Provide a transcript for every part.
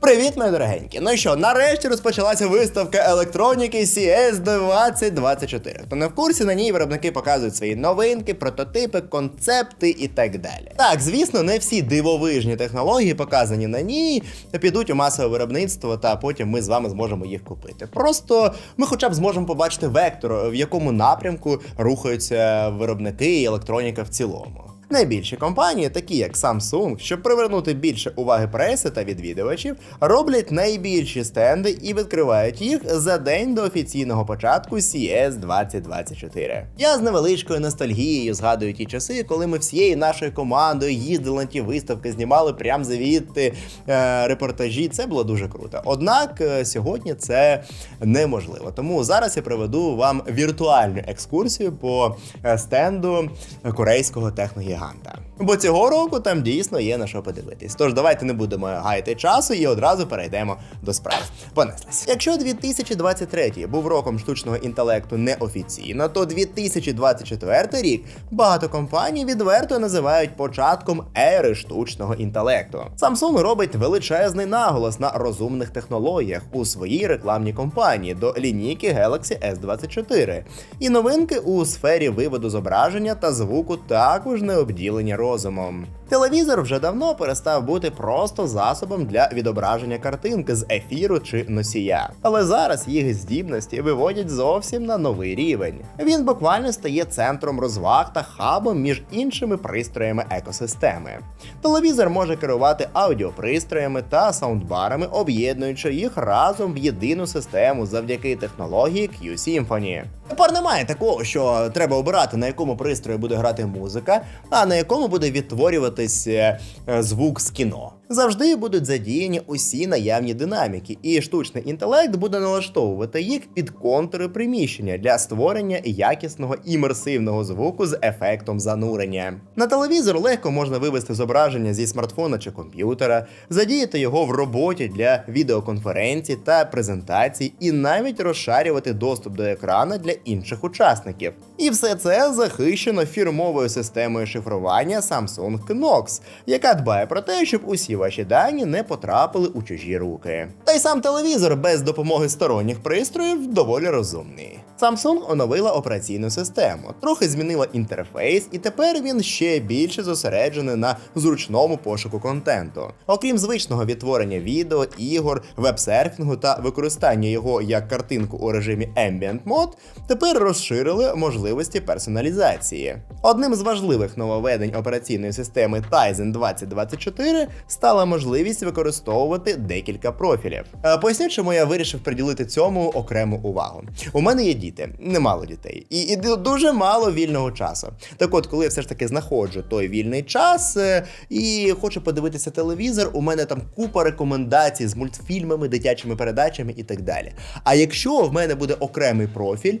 Привіт, мої дорогенькі! Ну що, нарешті розпочалася виставка електроніки CS 2024. Хто не в курсі, на ній виробники показують свої новинки, прототипи, концепти і так далі. Так, звісно, не всі дивовижні технології, показані на ній, підуть у масове виробництво, та потім ми з вами зможемо їх купити. Просто ми хоча б зможемо побачити вектор, в якому напрямку рухаються виробники і електроніка в цілому. Найбільші компанії, такі як Samsung, щоб привернути більше уваги преси та відвідувачів, роблять найбільші стенди і відкривають їх за день до офіційного початку CES 2024. Я з невеличкою ностальгією згадую ті часи, коли ми всією нашою командою їздили на ті виставки, знімали прям звідти е, репортажі. Це було дуже круто. Однак е, сьогодні це неможливо. Тому зараз я проведу вам віртуальну екскурсію по е, стенду корейського 限的。Бо цього року там дійсно є на що подивитись. Тож давайте не будемо гаяти часу і одразу перейдемо до справ. Понеслась. Якщо 2023 був роком штучного інтелекту неофіційно, то 2024 рік багато компаній відверто називають початком ери штучного інтелекту. Samsung робить величезний наголос на розумних технологіях у своїй рекламній кампанії до лінійки Galaxy S24. І новинки у сфері виводу зображення та звуку також не обділені розумом. Телевізор вже давно перестав бути просто засобом для відображення картинки з ефіру чи носія. Але зараз їх здібності виводять зовсім на новий рівень. Він буквально стає центром розваг та хабом між іншими пристроями екосистеми. Телевізор може керувати аудіопристроями та саундбарами, об'єднуючи їх разом в єдину систему завдяки технології Q-Symphony. Тепер немає такого, що треба обирати, на якому пристрої буде грати музика, а на якому буде відтворюватись е, е, звук з кіно. Завжди будуть задіяні усі наявні динаміки, і штучний інтелект буде налаштовувати їх під контури приміщення для створення якісного імерсивного звуку з ефектом занурення. На телевізор легко можна вивести зображення зі смартфона чи комп'ютера, задіяти його в роботі для відеоконференцій та презентацій, і навіть розшарювати доступ до екрана для інших учасників. І все це захищено фірмовою системою шифрування Samsung Knox, яка дбає про те, щоб усі ваші дані не потрапили у чужі руки. Та й сам телевізор без допомоги сторонніх пристроїв доволі розумний. Samsung оновила операційну систему, трохи змінила інтерфейс, і тепер він ще більше зосереджений на зручному пошуку контенту. Окрім звичного відтворення відео, ігор, веб-серфінгу та використання його як картинку у режимі Ambient Mode, тепер розширили можливості персоналізації. Одним з важливих нововведень операційної системи Tizen 2024 стала можливість використовувати декілька профілів. Е, Поясню, чому я вирішив приділити цьому окрему увагу. У мене є діти, немало дітей, і, і дуже мало вільного часу. Так от, коли я все ж таки знаходжу той вільний час е, і хочу подивитися телевізор, у мене там купа рекомендацій з мультфільмами, дитячими передачами і так далі. А якщо в мене буде окремий профіль.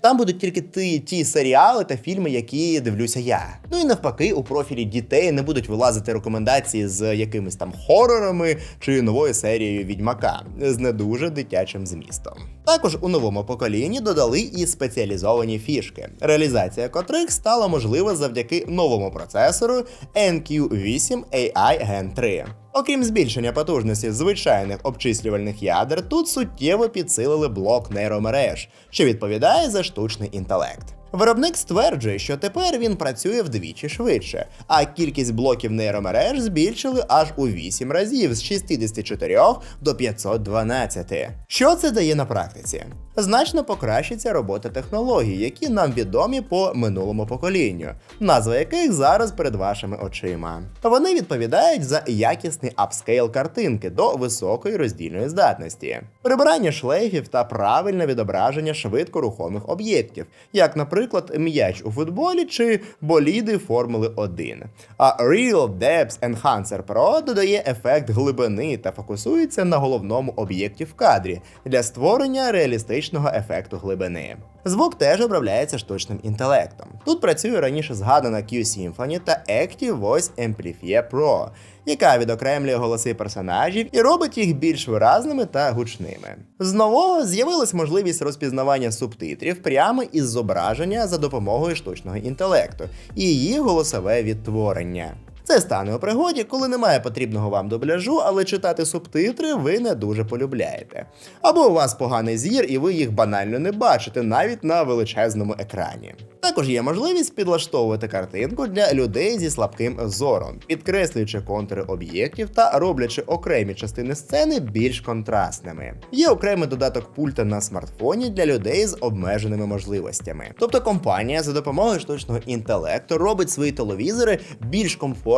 Там будуть тільки ті, ті серіали та фільми, які дивлюся я. Ну і навпаки, у профілі дітей не будуть вилазити рекомендації з якимись там хорорами чи новою серією відьмака з не дуже дитячим змістом. Також у новому поколінні додали і спеціалізовані фішки, реалізація котрих стала можлива завдяки новому процесору NQ8 AI Gen 3. Окрім збільшення потужності звичайних обчислювальних ядер, тут суттєво підсилили блок нейромереж, що відповідає за штучний інтелект. Виробник стверджує, що тепер він працює вдвічі швидше, а кількість блоків нейромереж збільшили аж у 8 разів з 64 до 512. Що це дає на практиці? Значно покращиться робота технологій, які нам відомі по минулому поколінню, назва яких зараз перед вашими очима. Вони відповідають за якісний апскейл картинки до високої роздільної здатності, прибирання шлейфів та правильне відображення швидкорухомих об'єктів, як, наприклад, м'яч у футболі чи боліди Формули 1. А Real Depth Enhancer Pro додає ефект глибини та фокусується на головному об'єкті в кадрі для створення реалістичного ефекту глибини. Звук теж обробляється штучним інтелектом. Тут працює раніше згадана Q-Symphony та Active Amplifier Pro, яка відокремлює голоси персонажів і робить їх більш виразними та гучними. З нового з'явилась можливість розпізнавання субтитрів прямо із зображення за допомогою штучного інтелекту і її голосове відтворення. Це стане у пригоді, коли немає потрібного вам дубляжу, але читати субтитри ви не дуже полюбляєте. Або у вас поганий зір, і ви їх банально не бачите навіть на величезному екрані. Також є можливість підлаштовувати картинку для людей зі слабким зором, підкреслюючи контури об'єктів та роблячи окремі частини сцени більш контрастними. Є окремий додаток пульта на смартфоні для людей з обмеженими можливостями. Тобто компанія за допомогою штучного інтелекту робить свої телевізори більш комфортними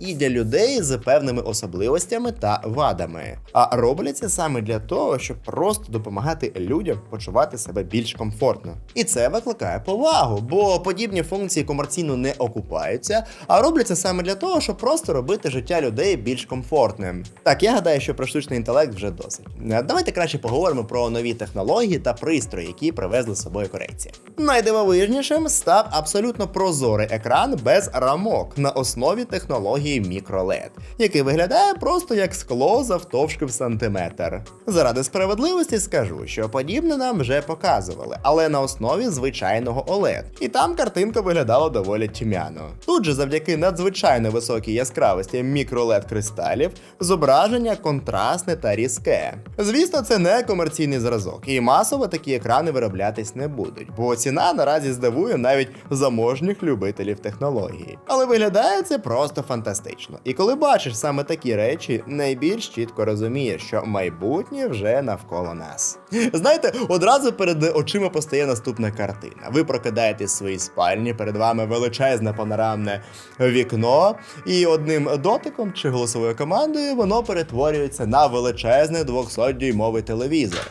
і для людей з певними особливостями та вадами. А робляться саме для того, щоб просто допомагати людям почувати себе більш комфортно. І це викликає повагу, бо подібні функції комерційно не окупаються, а робляться саме для того, щоб просто робити життя людей більш комфортним. Так, я гадаю, що про штучний інтелект вже досить. Е, Давайте краще поговоримо про нові технології та пристрої, які привезли з собою корейці. Найдивовижнішим став абсолютно прозорий екран без рамок на основі технології MicroLED, який виглядає просто як скло завтовшки в сантиметр. Заради справедливості скажу, що подібне нам вже показували, але на основі звичайного OLED. І там картинка виглядала доволі тьмяно. Тут же, завдяки надзвичайно високій яскравості MicroLED кристалів, зображення контрастне та різке. Звісно, це не комерційний зразок, і масово такі екрани вироблятись не будуть, бо ціна наразі здивує навіть заможніх любителів технології. Але виглядає це просто фантастично. І коли бачиш саме такі речі, найбільш чітко розумієш, що майбутнє вже навколо нас. Знаєте, одразу перед очима постає наступна картина. Ви прокидаєтесь в своїй спальні, перед вами величезне панорамне вікно, і одним дотиком чи голосовою командою воно перетворюється на величезний 200-дюймовий телевізор.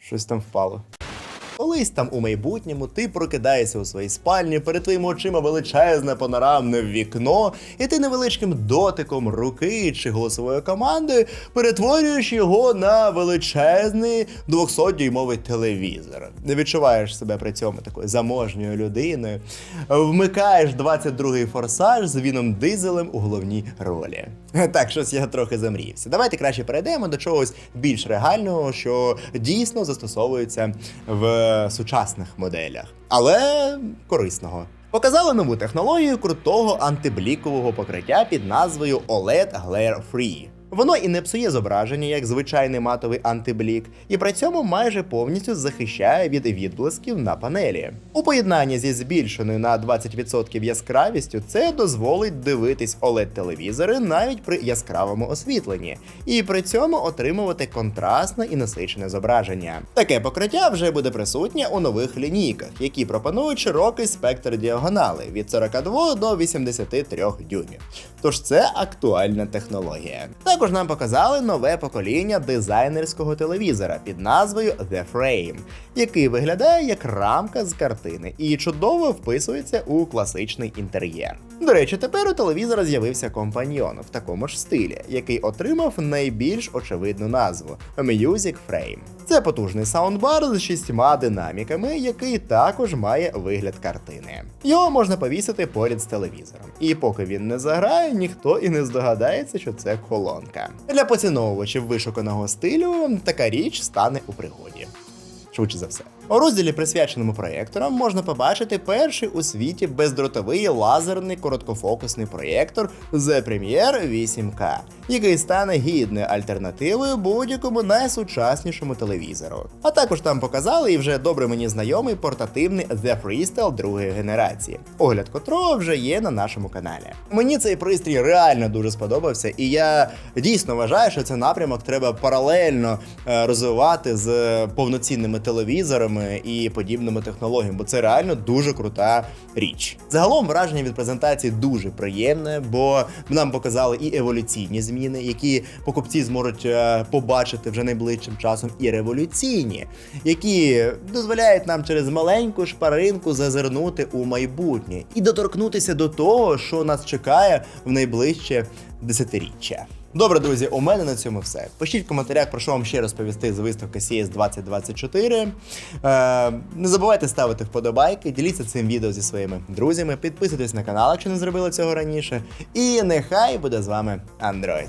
Щось там впало. Колись там у майбутньому ти прокидаєшся у своїй спальні, перед твоїми очима величезне панорамне вікно, і ти невеличким дотиком руки чи голосовою командою перетворюєш його на величезний 200-дюймовий телевізор. Не відчуваєш себе при цьому такою заможньою людиною. Вмикаєш 22-й форсаж з Віном Дизелем у головній ролі. Так, щось я трохи замріявся. Давайте краще перейдемо до чогось більш реального, що дійсно застосовується в сучасних моделях, але корисного. Показали нову технологію крутого антиблікового покриття під назвою OLED Glare Free. Воно і не псує зображення як звичайний матовий антиблік, і при цьому майже повністю захищає від відблисків на панелі. У поєднанні зі збільшеною на 20% яскравістю це дозволить дивитись oled телевізори навіть при яскравому освітленні, і при цьому отримувати контрастне і насичене зображення. Таке покриття вже буде присутнє у нових лінійках, які пропонують широкий спектр діагонали від 42 до 83 дюймів. Тож це актуальна технологія. Також нам показали нове покоління дизайнерського телевізора під назвою The Frame, який виглядає як рамка з картини і чудово вписується у класичний інтер'єр. До речі, тепер у телевізора з'явився компаньйон в такому ж стилі, який отримав найбільш очевидну назву Music Frame. Це потужний саундбар з шістьма динаміками, який також має вигляд картини. Його можна повісити поряд з телевізором. І поки він не заграє, ніхто і не здогадається, що це колонка. Для поціновувачів вишуканого стилю така річ стане у пригоді. Швидше за все. У розділі, присвяченому проєкторам, можна побачити перший у світі бездротовий лазерний короткофокусний проєктор The Premiere 8K, який стане гідною альтернативою будь-якому найсучаснішому телевізору. А також там показали і вже добре мені знайомий портативний The Freestyle другої генерації, огляд котрого вже є на нашому каналі. Мені цей пристрій реально дуже сподобався, і я дійсно вважаю, що цей напрямок треба паралельно е, розвивати з повноцінними телевізорами і подібними технологіями, бо це реально дуже крута річ. Загалом враження від презентації дуже приємне, бо нам показали і еволюційні зміни, які покупці зможуть е, побачити вже найближчим часом, і революційні, які дозволяють нам через маленьку шпаринку зазирнути у майбутнє і доторкнутися до того, що нас чекає в найближче десятиріччя. Добре, друзі, у мене на цьому все. Пишіть в коментарях, про що вам ще розповісти з виставки CS 2024. Е, не забувайте ставити вподобайки, діліться цим відео зі своїми друзями, підписуйтесь на канал, якщо не зробили цього раніше. І нехай буде з вами Android.